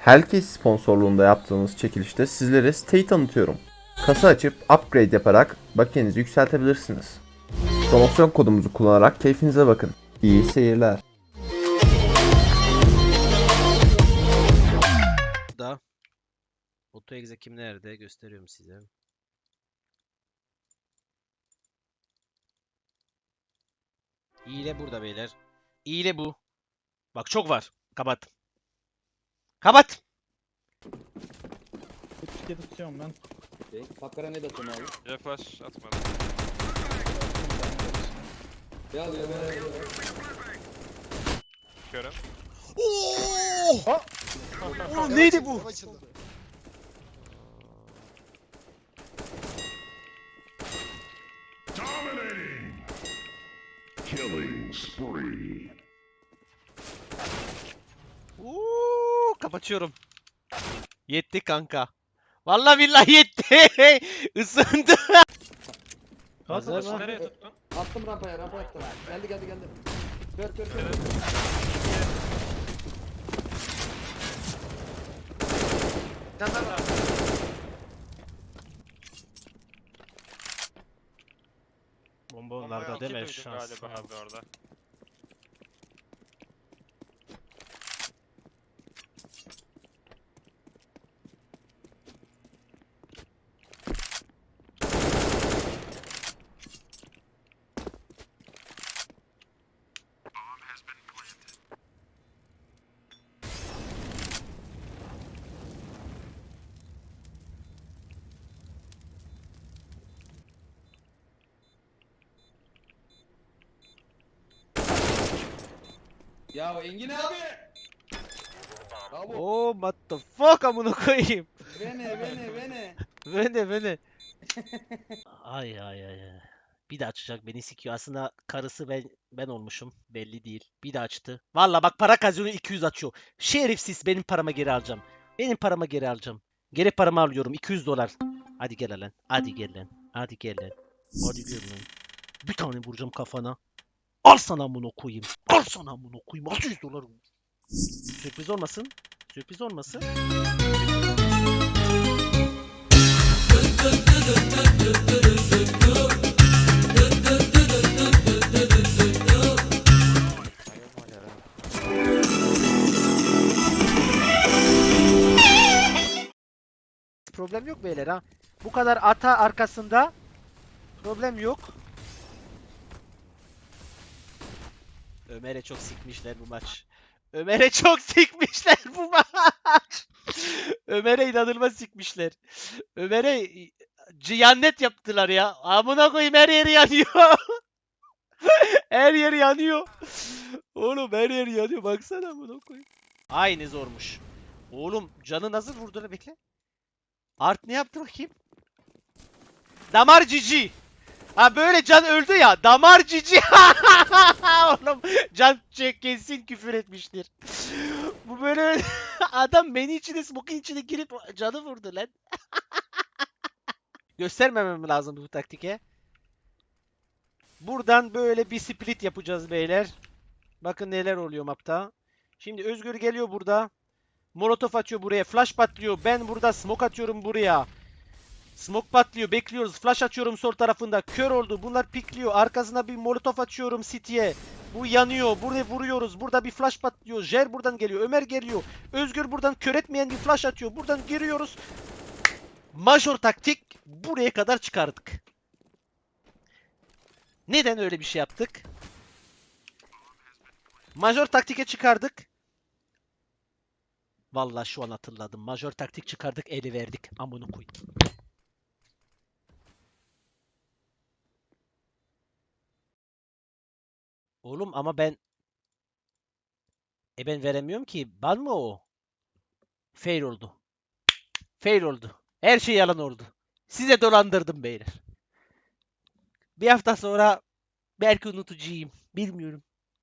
Hellcase sponsorluğunda yaptığımız çekilişte sizlere siteyi tanıtıyorum. Kasa açıp upgrade yaparak bakiyenizi yükseltebilirsiniz. Promosyon kodumuzu kullanarak keyfinize bakın. İyi seyirler. da AutoExe kim nerede gösteriyorum size. İyile burada beyler. İyile bu. Bak çok var. Kapat. Kapat. Bisikleti tutuyorum ben. Okey. Pakkara ne de atıyorsun abi? Ya flash atmadım. Ya al ya ya ya. Körüm. Oo! Oğlum neydi bu? Dominating! Killing spree. Oo, kapatıyorum. Yetti kanka. Vallahi billahi yetti. Isındı. Hazır mı? nereye tuttun? Attım rampaya rampaya attım. Geldi geldi geldi. Kör kör kör. Bomba Ama onlarda iki değil mi? Şans. Galiba abi orada. Ya Engin abi. Bravo. Oh what the fuck amına koyayım. Vene vene vene. Beni beni. ay ay ay. Bir de açacak beni sikiyor. Aslında karısı ben ben olmuşum. Belli değil. Bir de açtı. Valla bak para kazanıyor 200 açıyor. Şerefsiz benim parama geri alacağım. Benim parama geri alacağım. Geri paramı alıyorum 200 dolar. Hadi gel lan. Hadi gel lan. Hadi gel lan. Hadi gel lan. Bir tane vuracağım kafana. Al sana bunu koyayım. Al sana bunu koyayım. 600 dolar. Sürpriz olmasın. Sürpriz olmasın. Problem yok beyler ha. Bu kadar ata arkasında problem yok. Ömer'e çok sikmişler bu maç. Ömer'e çok sikmişler bu maç. Ömer'e inanılmaz sikmişler. Ömer'e ciyannet yaptılar ya. Amına koyayım her yeri yanıyor. her yeri yanıyor. Oğlum her yeri yanıyor. Baksana amına koyayım. Aynı zormuş. Oğlum canı nasıl vurdu lan bekle. Art ne yaptı bakayım? Damar cici. Ha böyle can öldü ya. Damar cici. Oğlum can kesin küfür etmiştir. Bu böyle adam beni içine smoke'un içine girip canı vurdu lan. Göstermemem lazım bu taktike. Buradan böyle bir split yapacağız beyler. Bakın neler oluyor mapta. Şimdi Özgür geliyor burada. Molotov atıyor buraya. Flash patlıyor. Ben burada smoke atıyorum buraya. Smoke patlıyor. Bekliyoruz. Flash atıyorum sol tarafında. Kör oldu. Bunlar pikliyor. Arkasına bir molotov açıyorum City'ye. Bu yanıyor. Buraya vuruyoruz. Burada bir flash patlıyor. Jer buradan geliyor. Ömer geliyor. Özgür buradan kör etmeyen bir flash atıyor. Buradan giriyoruz. Major taktik buraya kadar çıkardık. Neden öyle bir şey yaptık? Major taktike çıkardık. Vallahi şu an hatırladım. Majör taktik çıkardık, eli verdik. Amını koy. Oğlum ama ben e ben veremiyorum ki. Ban mı o? Fail oldu. Fail oldu. Her şey yalan oldu. Size dolandırdım beyler. Bir hafta sonra belki unutacağım. Bilmiyorum.